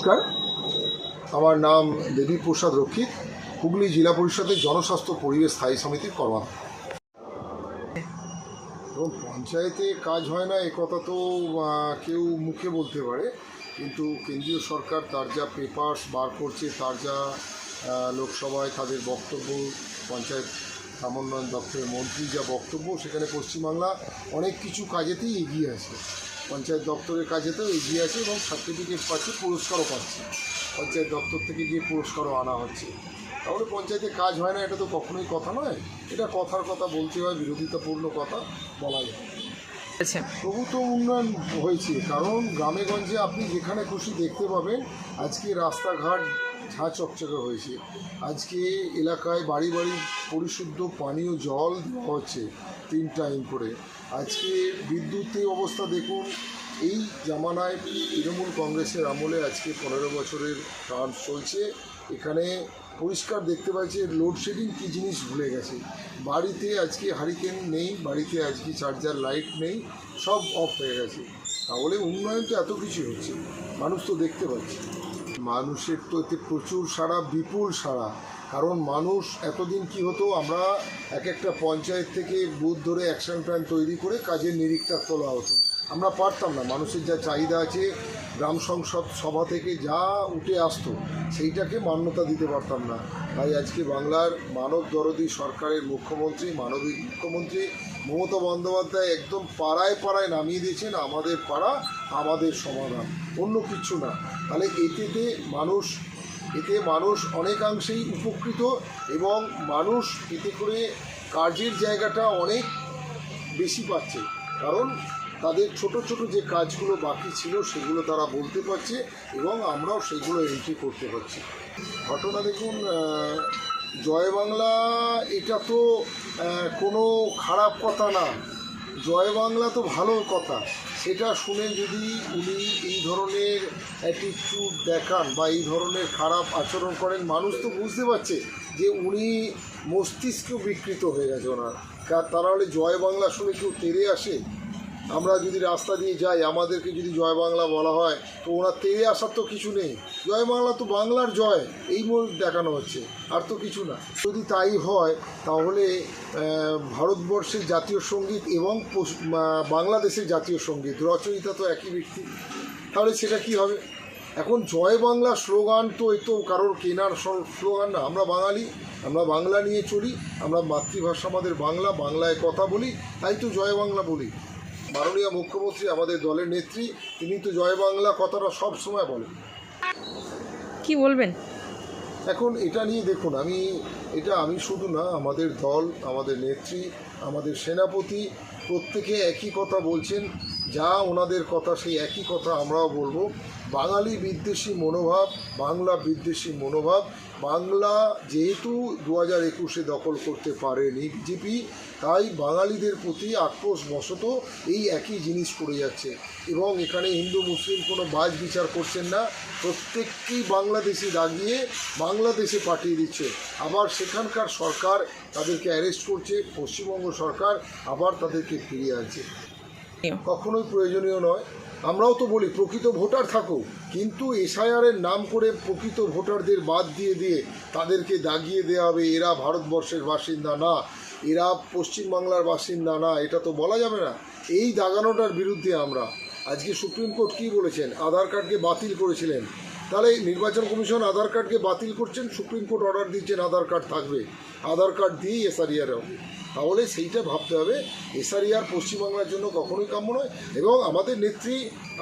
নমস্কার। আমার নাম দেবী প্রসাদ রক্ষিত, হুগলি জেলা পরিষদের জনস্বাস্থ্য পরিবেশ স্থায়ী সমিতির কর্মা এবং পঞ্চায়েতে কাজ হয় না কথা তো কেউ মুখে বলতে পারে, কিন্তু কেন্দ্রীয় সরকার তার যা পেপার্স বার করছে, তার যা লোকসভায় তাদের বক্তব্য, পঞ্চায়েত সমন্বয়ন দপ্তরের মন্ত্রী যা বক্তব্য, সেখানে পশ্চিমবাংলা অনেক কিছু কাজেতেই এগিয়ে আছে। পঞ্চায়েত দপ্তরের কাজেতেও এগিয়ে আছে এবং সার্টিফিকেট পাচ্ছে পুরস্কারও পাচ্ছে। পঞ্চায়েত দপ্তর থেকে গিয়ে পুরস্কারও আনা হচ্ছে। তাহলে পঞ্চায়েতে কাজ হয় না এটা তো কখনোই কথা নয়। এটা কথার কথা বলতে হয় বিরোধিতাপূর্ণ কথা বলা যায়। হয়েছে তবু তো উন্নয়ন হয়েছে কারণ গ্রামে গঞ্জে আপনি যেখানে খুশি দেখতে পাবেন আজকে রাস্তাঘাট ঝাঁ চকচকে হয়েছে। আজকে এলাকায় বাড়ি বাড়ি পরিশুদ্ধ পানীয় জল দেওয়া হচ্ছে তিন টাইম করে। আজকে বিদ্যুতের অবস্থা দেখুন, এই জামানায় তৃণমূল কংগ্রেসের আমলে আজকে পনেরো বছরের টার্ম চলছে। এখানে পরিষ্কার দেখতে পাচ্ছি লোডশেডিং কী জিনিস ভুলে গেছে। বাড়িতে আজকে হারিকেন নেই, বাড়িতে আজকে চার্জার লাইট নেই, সব অফ হয়ে গেছে। তাহলে উন্নয়ন তো এত কিছু হচ্ছে, মানুষ তো দেখতে পাচ্ছে। মানুষের তো এতে প্রচুর সারা বিপুল সারা কারণ মানুষ, এতদিন কি হতো, আমরা এক একটা পঞ্চায়েত থেকে বুথ ধরে অ্যাকশন প্ল্যান তৈরি করে কাজের নিরীক্ষা তোলা হতো। আমরা পারতাম না, মানুষের যা চাহিদা আছে, গ্রাম সংসদ সভা থেকে যা উঠে আসতো, সেইটাকে মান্যতা দিতে পারতাম না। তাই আজকে বাংলার মানব দরদি সরকারের মুখ্যমন্ত্রী, মানবিক মুখ্যমন্ত্রী মমতা বন্দ্যোপাধ্যায় একদম পাড়ায় পাড়ায় নামিয়ে দিয়েছেন, আমাদের পাড়া, আমাদের সমাধান। অন্য কিছু না। তাহলে এতেতে মানুষ এতে মানুষ অনেকাংশেই উপকৃত এবং মানুষ এতে করে কাজের জায়গাটা অনেক বেশি পাচ্ছে। কারণ তাদের ছোট ছোট যে কাজগুলো বাকি ছিল সেগুলো তারা বলতে পারছে এবং আমরাও সেগুলো এন্ট্রি করতে পারছি। ঘটনা দেখুন জয় বাংলা এটা তো কোনো খারাপ কথা না। জয় বাংলা তো ভালো কথা। সেটা শুনে যদি উনি এই ধরনের অ্যাটিটিউড দেখান বা এই ধরনের খারাপ আচরণ করেন, মানুষ তো বুঝতে পারছে যে উনি মস্তিষ্ক বিকৃত হয়ে গেছে ওনার। তারা হলে জয় বাংলা শুনে কেউ তেরে আসে? আমরা যদি রাস্তা দিয়ে যাই, আমাদেরকে যদি জয় বাংলা বলা হয়, তো ওনার তেরে আসার তো কিছু নেই। জয় বাংলা তো বাংলার জয়, এই মোট দেখানো হচ্ছে, আর তো কিছু না। যদি তাই হয়, তাহলে ভারতবর্ষের জাতীয় সংগীত এবং বাংলাদেশের জাতীয় সংগীত, রচয়িতা তো একই ব্যক্তি। তাহলে সেটা কি হবে? এখন জয় বাংলা স্লোগান তো এ তো কারোর কেনার স্লোগান না। আমরা বাঙালি, আমরা বাংলা নিয়ে চলি, আমরা মাতৃভাষা আমাদের বাংলা, বাংলায় কথা বলি, তাই তো জয় বাংলা বলি। মাননীয় মুখ্যমন্ত্রী আমাদের দলের নেত্রী তিনি তো জয় বাংলা কথাটা সব সময় বলেন। কি বলবেন? এখন এটা নিয়ে দেখুন আমি এটা আমি শুধু না আমাদের দল আমাদের নেত্রী আমাদের সেনাপতি প্রত্যেকে একই কথা বলছেন যা ওনাদের কথা সেই একই কথা আমরাও বলব। বাঙালি বিদ্বেষী মনোভাব বাংলা বিদ্বেষী মনোভাব বাংলা যেহেতু দু হাজার একুশে দখল করতে পারেনি বিজেপি, তাই বাঙালিদের প্রতি আক্রোশ বশত এই একই জিনিস করে যাচ্ছে। এবং এখানে হিন্দু, মুসলিম কোনো বাজ বিচার করছেন না। প্রত্যেককেই বাংলাদেশে দাগিয়ে বাংলাদেশে পাঠিয়ে দিচ্ছে। আবার সেখানকার সরকার তাদেরকে অ্যারেস্ট করছে, পশ্চিমবঙ্গ সরকার আবার তাদেরকে ফিরিয়ে আনছে। কখনোই প্রয়োজনীয় নয়। আমরাও তো বলি, প্রকৃত ভোটার থাকো কিন্তু এসআইআরের নাম করে প্রকৃত ভোটারদের বাদ দিয়ে দিয়ে তাদেরকে দাগিয়ে দেওয়া হবে, এরা ভারতবর্ষের বাসিন্দা না, এরা পশ্চিমবাংলার বাসিন্দা না, এটা তো বলা যাবে না। এই দাগানোটার বিরুদ্ধে আমরা। আজকে সুপ্রিম কোর্ট কি বলেছেন? আধার কার্ডকে বাতিল করেছিলেন। তাহলে নির্বাচন কমিশন আধার কার্ডকে বাতিল করছেন, সুপ্রিম কোর্ট অর্ডার দিচ্ছেন, আধার কার্ড থাকবে। আধার কার্ড দিয়েই এসআরিআর হবে। তাহলে সেইটা ভাবতে হবে এসআরিআর পশ্চিমবাংলার জন্য কখনোই কাম্য নয় এবং আমাদের নেত্রী,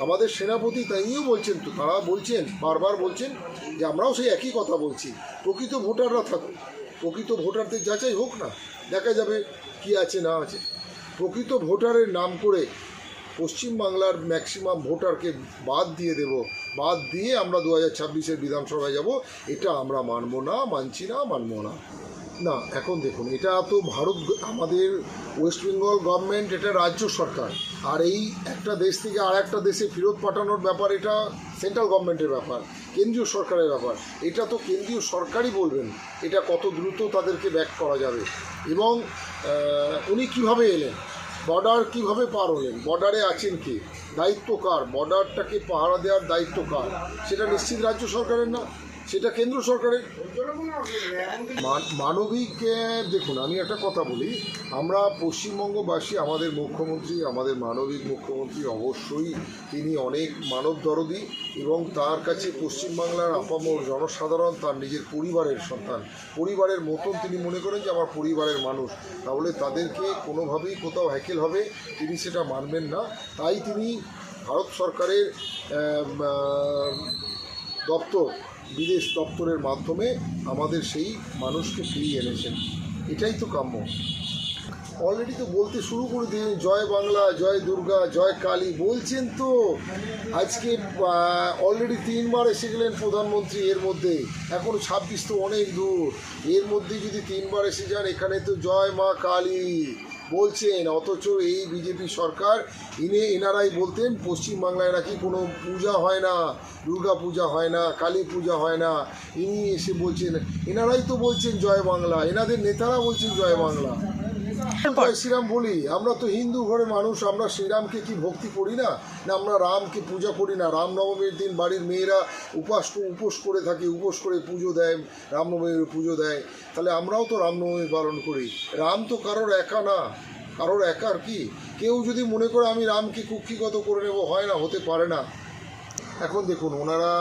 আমাদের সেনাপতি তাইও বলছেন তো, তারা বলছেন, বারবার বলছেন যে আমরাও সেই একই কথা বলছি, প্রকৃত ভোটাররা থাকুক, প্রকৃত ভোটারদের যাচাই হোক না, দেখা যাবে কি আছে না আছে। প্রকৃত ভোটারের নাম করে পশ্চিমবাংলার ম্যাক্সিমাম ভোটারকে বাদ দিয়ে দেব। বাদ দিয়ে আমরা দু হাজার ছাব্বিশের বিধানসভায় যাব। এটা আমরা মানব না, মানছি না, মানব না। না, এখন দেখুন, এটা তো ভারত, আমাদের ওয়েস্ট বেঙ্গল গভর্নমেন্ট এটা রাজ্য সরকার। আর এই একটা দেশ থেকে আর একটা দেশে ফেরত পাঠানোর ব্যাপার, এটা সেন্ট্রাল গভর্নমেন্টের ব্যাপার, কেন্দ্রীয় সরকারের ব্যাপার। এটা তো কেন্দ্রীয় সরকারই বলবেন, এটা কত দ্রুত তাদেরকে ব্যাক করা যাবে। এবং উনি কীভাবে এলেন? বর্ডার কীভাবে পার হলেন? বর্ডারে আছেন কি? দায়িত্ব কার? বর্ডারটাকে পাহারা দেওয়ার দায়িত্ব কার? সেটা নিশ্চিত রাজ্য সরকারের না? সেটা কেন্দ্র সরকারের মান- মানবিক দেখুন, আমি একটা কথা বলি। আমরা পশ্চিমবঙ্গবাসী, আমাদের মুখ্যমন্ত্রী, আমাদের মানবিক মুখ্যমন্ত্রী অবশ্যই তিনি অনেক মানব দরদি এবং তার কাছে পশ্চিমবাংলার আপামর জনসাধারণ, তার নিজের পরিবারের সন্তান, পরিবারের মতন তিনি মনে করেন যে আমার পরিবারের মানুষ। তাহলে তাদেরকে কোনোভাবেই কোথাও হ্যাকেল হবে, তিনি সেটা মানবেন না। তাই তিনি ভারত সরকারের দপ্তর বিদেশ দপ্তরের মাধ্যমে আমাদের সেই মানুষকে ফিরিয়ে এনেছেন। এটাই তো কাম্য। অলরেডি তো বলতে শুরু করে দিয়ে জয় বাংলা, জয় দুর্গা, জয় কালী। বলছেন তো, আজকে অলরেডি তিনবার এসে গেলেন প্রধানমন্ত্রী এর মধ্যে। এখনও ছাব্বিশ তো অনেক দূর। এর মধ্যে যদি তিনবার এসে যান, এখানে তো জয় মা কালী। বলছেন, অথচ এই বিজেপি সরকার, ইনে এনারাই বলতেন, পশ্চিমবাংলায় নাকি কোনো পূজা হয় না, দুর্গা পূজা হয় না, কালী পূজা হয় না। ইনি এসে বলছেন এনারাই তো বলছেন জয় বাংলা, এনাদের নেতারা বলছেন জয় বাংলা। শ্রীরাম বলি আমরা তো হিন্দু ঘরের মানুষ আমরা শ্রীরামকে কি ভক্তি করি না? না আমরা রামকে পূজা করি না। রামনবমীর দিন বাড়ির মেয়েরা উপাস উপোস করে থাকে উপোস করে পুজো দেয় রামনবমীর পুজো দেয়। তাহলে আমরাও তো রামনবমী পালন করি। রাম তো কারোর একা না। কারোর একার কি? কেউ যদি মনে করে আমি রামকে কুক্ষিগত করে নেব হয় না হতে পারে না। এখন দেখুন, ওনারা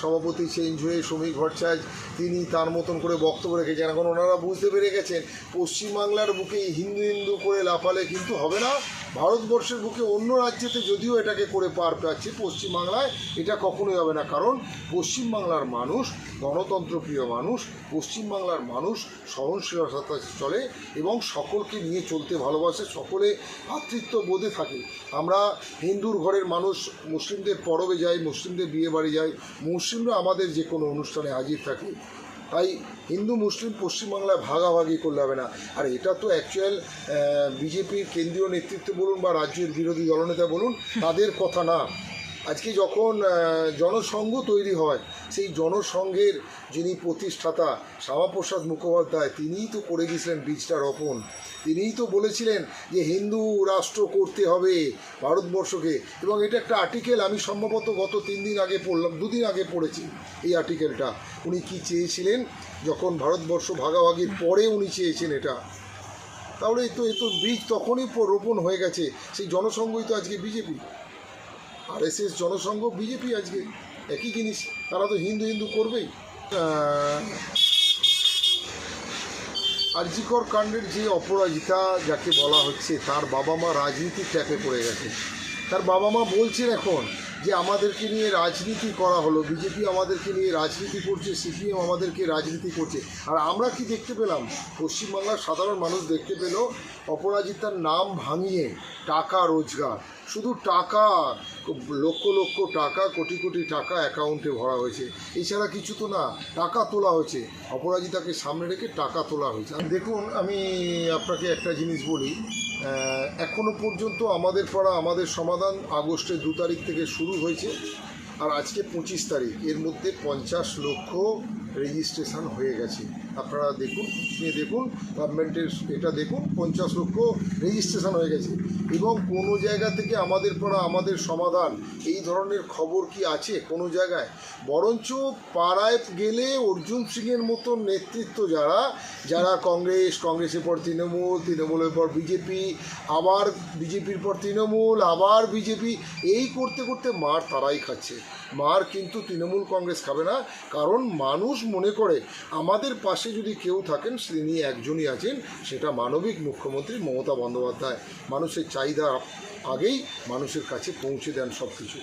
সভাপতি চেঞ্জ হয়ে শ্রমিক ভট্টাচার্য তিনি তার মতন করে বক্তব্য রেখেছেন। এখন ওনারা বুঝতে পেরে গেছেন, পশ্চিমবাংলার বুকে হিন্দু হিন্দু করে লাফালে কিন্তু হবে না। ভারতবর্ষের বুকে অন্য রাজ্যেতে যদিও এটাকে করে পার পাচ্ছে, পশ্চিমবাংলায় এটা কখনোই হবে না। কারণ পশ্চিমবাংলার মানুষ গণতন্ত্রপ্রিয় মানুষ, পশ্চিমবাংলার মানুষ সহনশীলতা চলে এবং সকলকে নিয়ে চলতে ভালোবাসে, সকলে ভ্রাতৃত্ব বোধে থাকে। আমরা হিন্দুর ঘরের মানুষ, মুসলিমদের পরবে যাই মুসলিমদের বিয়ে বাড়ি যাই মুসলিমরা আমাদের যে কোনো অনুষ্ঠানে হাজির থাকে। তাই হিন্দু, মুসলিম, পশ্চিমবাংলায় ভাগাভাগি করলে হবে না। আর এটা তো অ্যাকচুয়াল বিজেপির কেন্দ্রীয় নেতৃত্ব বলুন বা রাজ্যের বিরোধী দলনেতা বলুন, তাদের কথা না। আজকে যখন জনসংঘ তৈরি হয়, সেই জনসংঘের যিনি প্রতিষ্ঠাতা শ্যামাপ্রসাদ মুখোপাধ্যায়, তিনিই তো করে গেছিলেন বীজটা রোপণ। তিনিই তো বলেছিলেন যে হিন্দু রাষ্ট্র করতে হবে ভারতবর্ষকে। এবং এটা একটা আর্টিকেল আমি সম্ভবত গত তিন দিন আগে পড়লাম, দুদিন আগে পড়েছি এই আর্টিকেলটা উনি কি চেয়েছিলেন? যখন ভারতবর্ষ ভাগাভাগির পরে উনি চেয়েছেন এটা। তাহলে তো এই তো বীজ তখনই রোপণ হয়ে গেছে। সেই জনসংঘই তো আজকে BJP. R S S Jana Sangh, BJP আজকে একই জিনিস, তারা তো হিন্দু হিন্দু করবেই। আরজিকর কাণ্ডের যে অপরাজিতা যাকে বলা হচ্ছে, তার বাবা মা রাজনীতির ট্যাপে পড়ে গেছে। তার বাবা মা বলছেন এখন যে আমাদেরকে নিয়ে রাজনীতি করা হলো, বিজেপি আমাদেরকে নিয়ে রাজনীতি করছে, সিপিএম আমাদেরকে রাজনীতি করছে। আর আমরা কি দেখতে পেলাম? পশ্চিমবাংলার সাধারণ মানুষ দেখতে পেল অপরাজিতার নাম ভাঙিয়ে টাকা রোজগার। শুধু টাকা, লক্ষ লক্ষ টাকা, কোটি কোটি টাকা অ্যাকাউন্টে ভরা হয়েছে। এছাড়া কিছু তো না, টাকা তোলা হয়েছে। অপরাজিতাকে সামনে রেখে টাকা তোলা হয়েছে। দেখুন, আমি আপনাকে একটা জিনিস বলি। আহ, এখনও পর্যন্ত আমাদের পড়া আমাদের সমাধান আগস্টের দু তারিখ থেকে শুরু হয়েছে। আর আজকে পঁচিশ তারিখ এর মধ্যে পঞ্চাশ লক্ষ রেজিস্ট্রেশন হয়ে গেছে। আপনারা দেখুন, নিয়ে দেখুন গভর্নমেন্টের এটা দেখুন, পঞ্চাশ লক্ষ রেজিস্ট্রেশন হয়ে গেছে। এবং কোনো জায়গা থেকে আমাদের পড়া, আমাদের সমাধান, এই ধরনের খবর কি আছে কোনো জায়গায়? বরঞ্চ পাড়ায় গেলে অর্জুন সিংয়ের মতো নেতৃত্ব যারা যারা কংগ্রেস, কংগ্রেসের পর তৃণমূল, তৃণমূলের পর বিজেপি, আবার বিজেপির পর তৃণমূল, আবার বিজেপি, এই করতে করতে মার তারাই খাচ্ছে। মার কিন্তু তৃণমূল কংগ্রেস খাবে না, কারণ মানুষ মনে করে, আমাদের পাশে যদি কেউ থাকেন, তিনি একজনই আছেন, সেটা মানবিক মুখ্যমন্ত্রী মমতা বন্দ্যোপাধ্যায়। মানুষের চাহিদা আগেই মানুষের কাছে পৌঁছে দেন সব কিছু